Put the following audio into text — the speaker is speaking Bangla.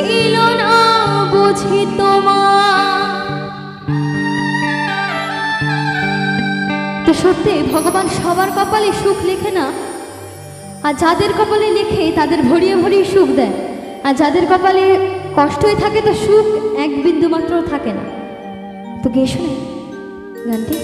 ছিল না বুঝি তোমার। তো সত্যি, ভগবান সবার কপালে সুখ লেখে না? আর যাদের কপালে লেখে, তাদের ভরিয়ে ভরিয়ে সুখ দেয়। আর যাদের কপালে কষ্টই থাকে, তো সুখ এক বিন্দু মাত্র থাকে না। তো গে শুনে, গানটি।